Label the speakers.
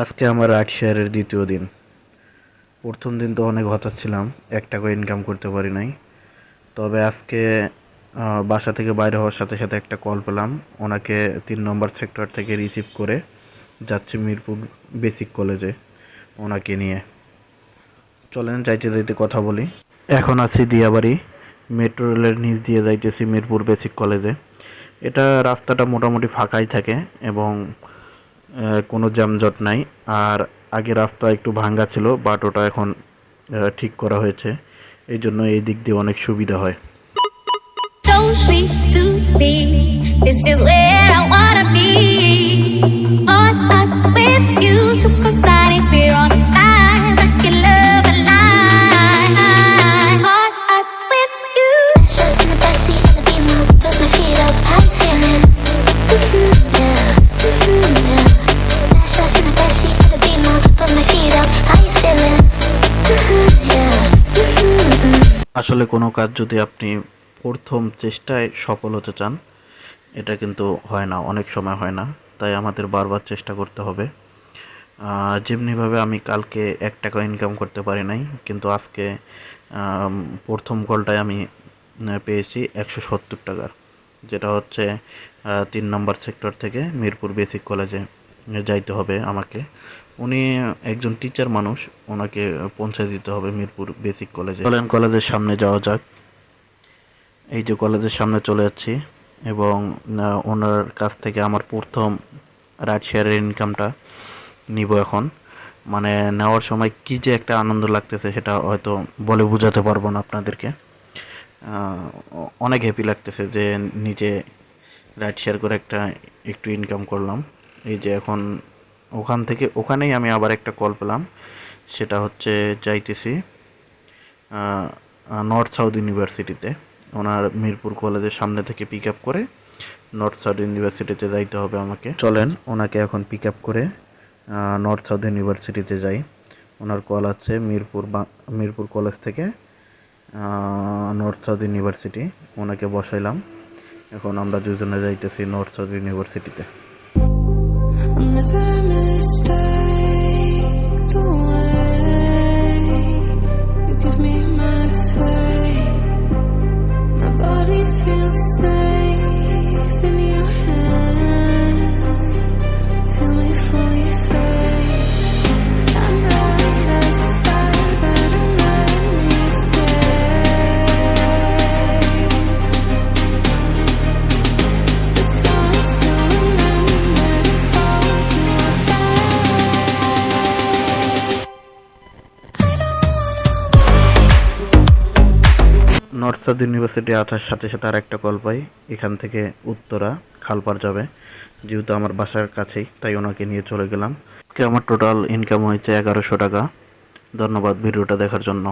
Speaker 1: আজকে আমার আট শেয়ারের দ্বিতীয় দিন। প্রথম দিন তো অনেক হতাশ ছিলাম এক টাকা ইনকাম করতে পারি নাই। তবে আজকে বাসা থেকে বাইরে হওয়ার সাথে সাথে একটা কল পেলাম। ওনাকে তিন নম্বর সেক্টর থেকে রিসিভ করে যাচ্ছি মিরপুর বেসিক কলেজে ওনাকে নিয়ে। চলেন যাইতে যাইতে কথা বলি। এখন আছি দিয়াবাড়ি মেট্রো রেলের নিচ দিয়ে যাইতেছি মিরপুর বেসিক কলেজে এটা রাস্তাটা মোটামুটি ফাঁকাই থাকে এবং কোনো যানজট নাই। আর আগে রাস্তা একটু ভাঙ্গা ছিল বাট ওটা এখন ঠিক করা হয়েছে। এই জন্য এই দিক দিয়ে অনেক সুবিধা হয়. আসলে কোনো কাজ যদি আপনি প্রথম চেষ্টায় সফল হতে চান, এটা কিন্তু হয় না, অনেক সময় হয় না। তাই আমাদের বারবার চেষ্টা করতে হবে। যেমনিভাবে আমি কালকে এক টাকা ইনকাম করতে পারি নাই, কিন্তু আজকে প্রথম কলটায় আমি পেয়েছি একশো সত্তর টাকার। যেটা হচ্ছে তিন নম্বর সেক্টর থেকে মিরপুর বেসিক কলেজে যাইতে হবে আমাকে। উনি একজন টিচার মানুষ, ওনাকে পৌঁছে দিতে হবে মিরপুর বেসিক কলেজে চলেন কলেজের সামনে যাওয়া যাক। এই যে কলেজের সামনে চলে যাচ্ছি এবং ওনার কাছ থেকে আমার প্রথম রাইড শেয়ারের ইনকামটা নিব এখন। মানে নেওয়ার সময় কি যে একটা আনন্দ লাগতেছে সেটা হয়তো বলে বোঝাতে পারব না আপনাদেরকে। অনেক হ্যাপি লাগতেছে যে নিজে রাইড শেয়ার করে একটা, একটু ইনকাম করলাম। এই যে এখন ওখান থেকে, ওখানেই আমি আবার একটা কল পেলাম। সেটা হচ্ছে যাইতেছি নর্থ সাউথ ইউনিভার্সিটিতে ওনার মিরপুর কলেজের সামনে থেকে পিক আপ করে নর্থ সাউথ ইউনিভার্সিটিতে যাইতে হবে আমাকে। চলেন, ওনাকে এখন পিক আপ করে নর্থ সাউথ ইউনিভার্সিটিতে যাই। ওনার কল আছে মিরপুর বা, মিরপুর কলেজ থেকে নর্থ সাউথ ইউনিভার্সিটি ওনাকে বসাইলাম। এখন আমরা দুজনে যাইতেছি নর্থ সাউথ ইউনিভার্সিটিতে
Speaker 2: Never.
Speaker 1: নর্থ ইউনিভার্সিটি আসার সাথে সাথে আর একটা কল পাই। এখান থেকে উত্তরা খালপার যাবে। যেহেতু আমার বাসার কাছেই, তাই ওনাকে নিয়ে চলে গেলাম। আমার টোটাল ইনকাম হয়েছে এগারোশো টাকা। ধন্যবাদ ভিডিওটা দেখার জন্য।